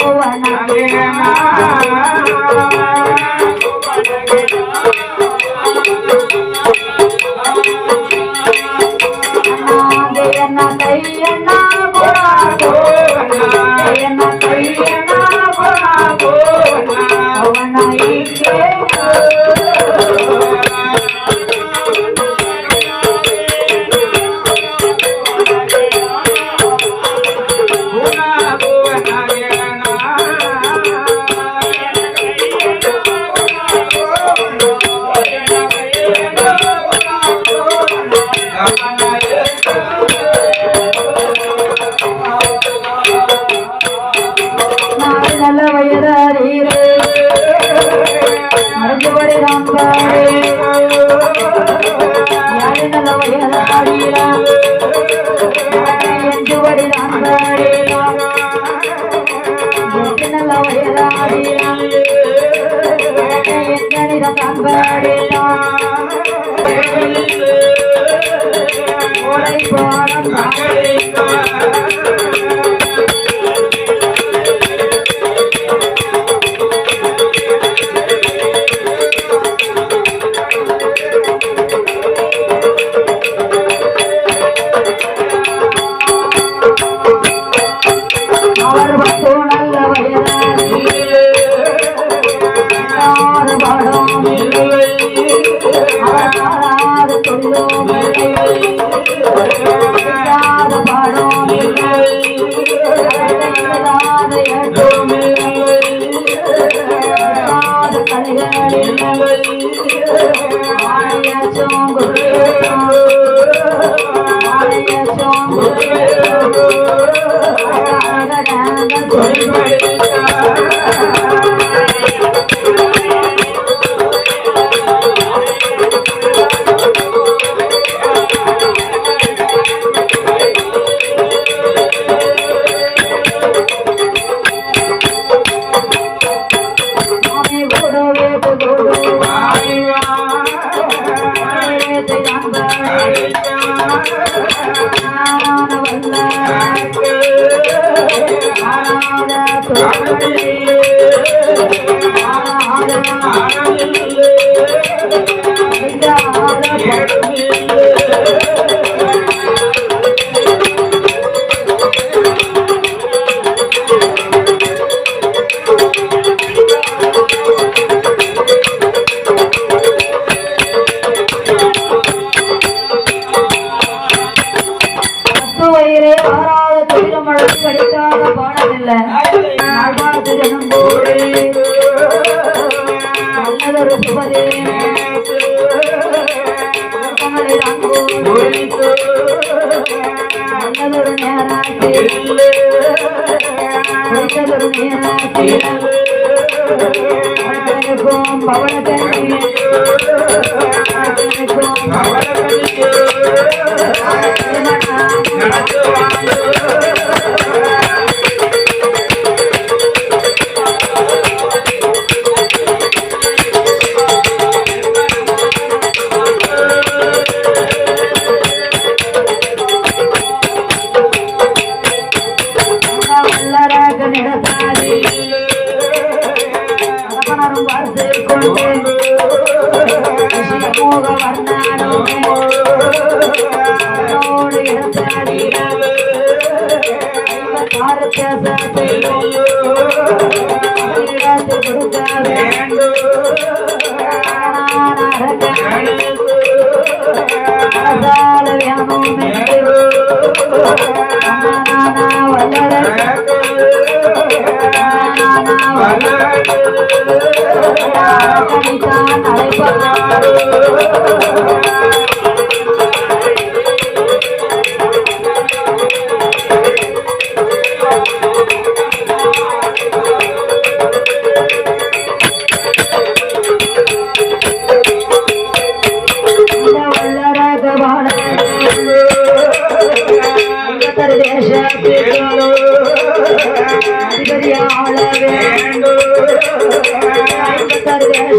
ಭುವನ இல்ல ஜனம் நல்லதொரு சுபதே நல்லதொரு நேராட்சி நல்லதொரு நேராட்சி பவனத்தை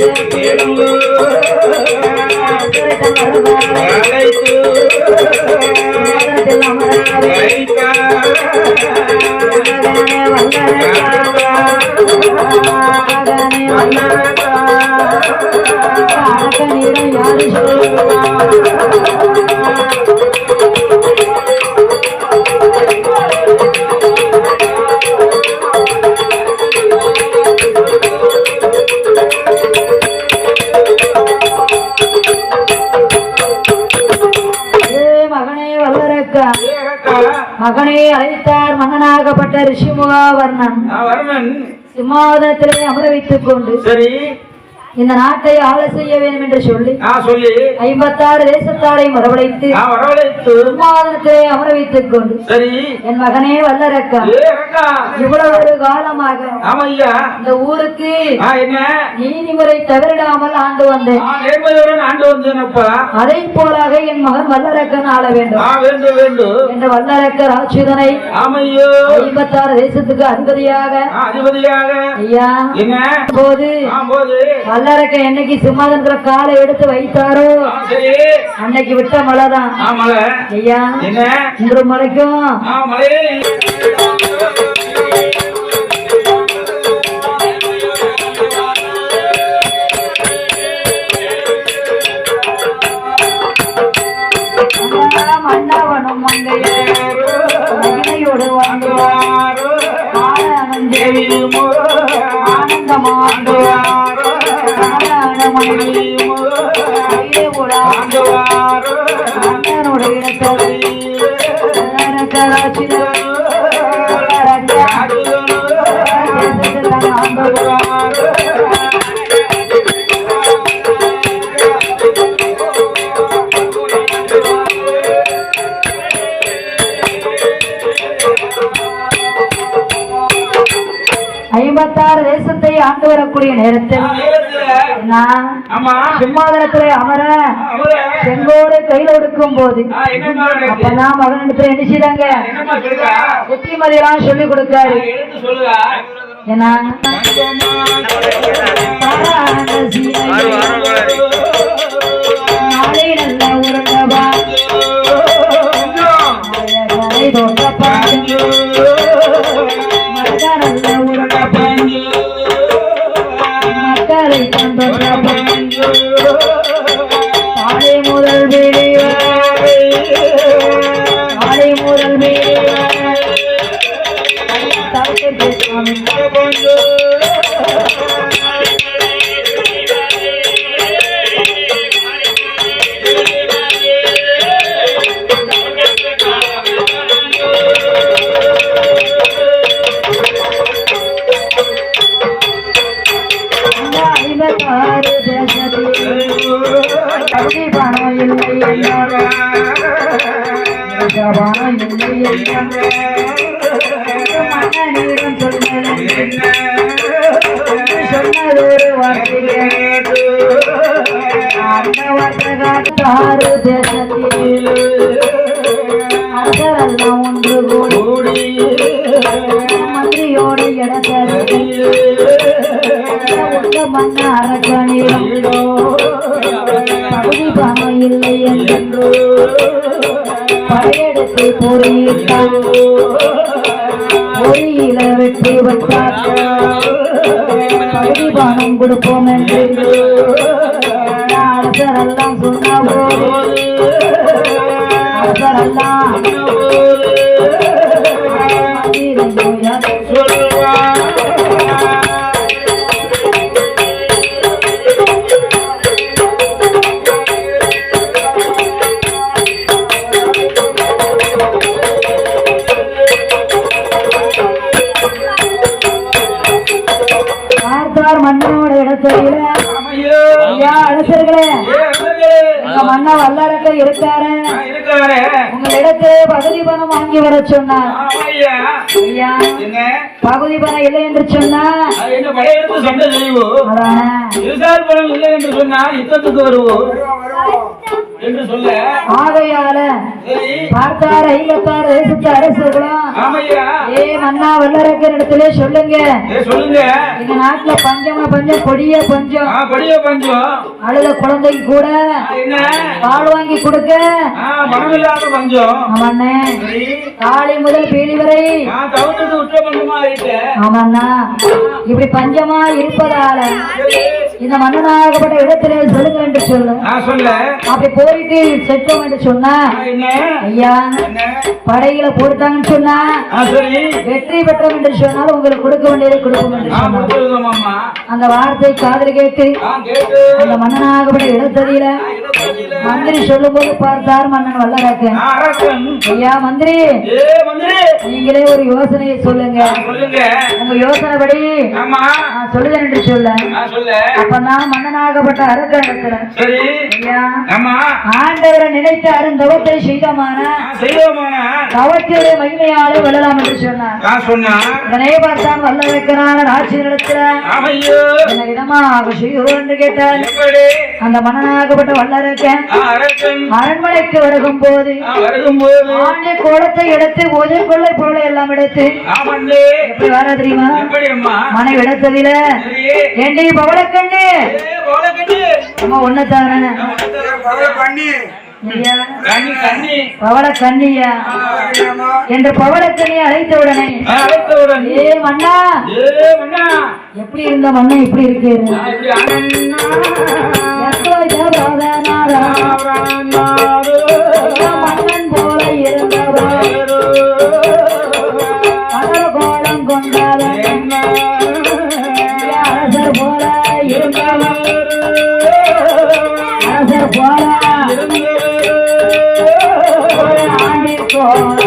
ஏழு மகனை அழைத்தார் மகனாகப்பட்ட ரிஷிமுகாவர்ணன். ஆ, வர்ணன். சிம்மாதனத்திலே அமர வைத்துக் கொண்டு சரி. இந்த நாட்டை ஆள செய்ய வேண்டும் என்று சொல்லி சொல்லி. ஐம்பத்தாறு தேசத்தாரை வரவழைத்து சிம்மாதனத்திலே அமர வைத்துக் கொண்டு சரி. என் மகனே வல்லரக்கா இவ்வளவு ஒரு காலமாக இந்த ஊருக்கு நீதிமுறை தவறிடாமல் ஆண்டு வந்தேன். அதை போலாக என் மகன் வல்லரக்கன் ஆள வேண்டும். என்ற வல்லரக்கர் ஆட்சிதனை ஐம்பத்தாறு தேசத்துக்கு அதிபதியாக அதிபதியாக. ஐயா. என்ன? போது. ஆ போது. வல்லரக்க என்னைக்கு சிம்மாதனத்துல காலை எடுத்து வைத்தாரோ? அன்னைக்கு விட்ட மழைதான். ஆ மலை ஐயா இன்று மலைக்கும் ஐம்பத்தாறு தேசத்தை ஆண்டு வரக்கூடிய நேரத்தில் சிம்மாதனத்திலே அமர செங்கோடு கையில் எடுக்கும் போது? அப்பதான் மகனிடத்துல என்ன செய்தாங்க? புத்திமதியெல்லாம் சொல்லி கொடுக்காரு. એના আমি படையெடுத்து பொறியிட்டார் பொறியில வெற்றி விட்டார் பகுதி கொடுப்போம் என்று அரசரெல்லாம் சொன்ன போது மன்னனோட இடத்துல. ஐயா அழகே. உங்க மன்ன வல்லரக்க இருக்காரு இருக்காரே. உங்களிடத்து பகுதி பணம் வாங்கி வர சொன்னார். ஆமையா. ஐயா பகுதி பணம் இல்லை என்று சொன்னா பணம் இல்லை என்று சொன்னால் யுத்தத்துக்கு வருவோம் என்று சொல்ல ஆகையால பார்த்தார் ஐம்பத்தாறு தேசத்து அரசர்களும் ஆமையா? ஏ மன்னா வல்லரக்கர் இடத்துல சொல்லுங்க. சொல்லுங்க. எங்க நாட்டுல பஞ்சமா பஞ்சம் கொடிய பஞ்சம். ஆ படிய பஞ்சம். அழுத குழந்தைக்கு கூட பால் வாங்கி கொடுக்க. பஞ்சம். ஆமாண்ணே காலை முதல் வரை. ஆமாண்ணா இப்படி பஞ்சமா இருப்பதால இந்த மன்னனாகப்பட்ட இடத்திலே சொல்லுங்க என்று சொல்லு. அப்படி போயிட்டு செத்தோம் என்று சொன்னா ஐயா படையில போட்டாங்கன்னு சொன்னா வெற்றி பெற்றோம் என்று சொன்னால் உங்களுக்கு கொடுக்க வேண்டியதை கொடுக்கும் என்று அம்மா. அந்த வார்த்தை காதல் கேட்டு அந்த மன்னனாகப்பட்ட இடத்ததியில மந்திரி சொல்லும் போது பார்த்தார் மன்னன் வல்லரக்க ஐயா மந்திரி. நீங்களே ஒரு யோசனையை சொல்லுங்க. உங்க யோசனைப்படி சொல்லுதேன் என்று சொல்ல. அப்பதான் மன்னனாகப்பட்ட சரி. ஆமா. ஆண்டவரை நினைத்து அருந்தவத்தை செய்தமான மகிமையாலே வெல்லலாம் என்று சொன்னார். சொன்னா இதனை பார்த்தான் வல்லரக்கனான ஆட்சி என்ன விதமாக செய்கிறோம் என்று கேட்டால் எப்படி? அந்த மன்னனாகப்பட்ட வல்லரக்கன் நான் அரசன் அரண்மனைக்கு வருகும் போது ஆண்டு கோலத்தை எடுத்து பூஜை கொள்ளை பொருளை எல்லாம் எடுத்து எப்படி வர தெரியுமா? மனைவி இடத்ததில ஏண்டி பவளக்கண்ணு ஏ அம்மா ஒன்னத்தான பண்ணி பவள என்று பவளக்கண்ணியை அழைத்தவுடனே ஏ மன்னா ஏ மண்ணா எப்படி இருந்த மண்ணா இப்படி இருக்கு? நான் அரசர் போல ஒரு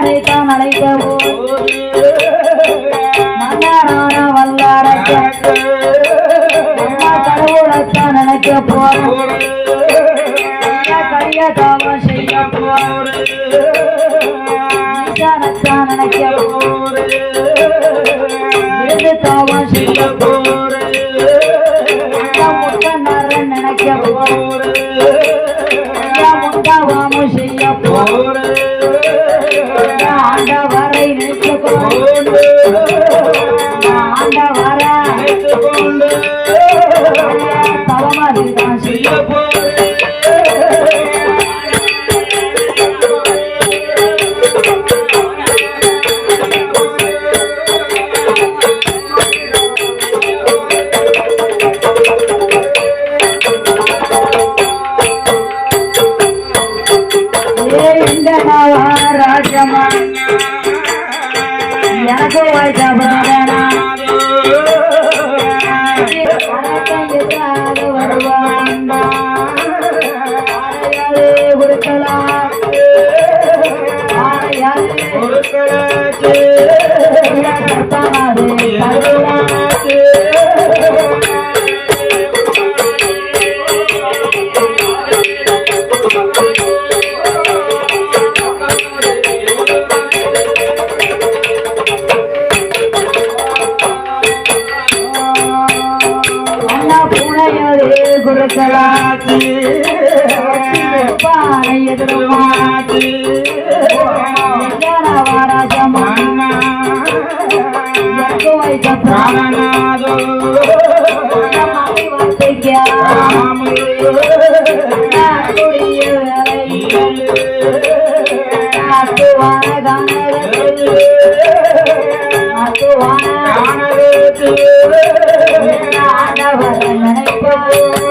மன்னாரை தான் அழைத்தவோ? மன்னாரான வல்லாரக்க. அம்மா கடவுளைத்தான் நினைக்க போறோம் ஐயா தாவம் செய்ய நினைக்க தாவம் செய்ய நினைக்க போ ஏ இந்த ராஜமா எனக்கு வாய்ச்சா பிராதனா அத்துவான காணகத்தில் அத்துவான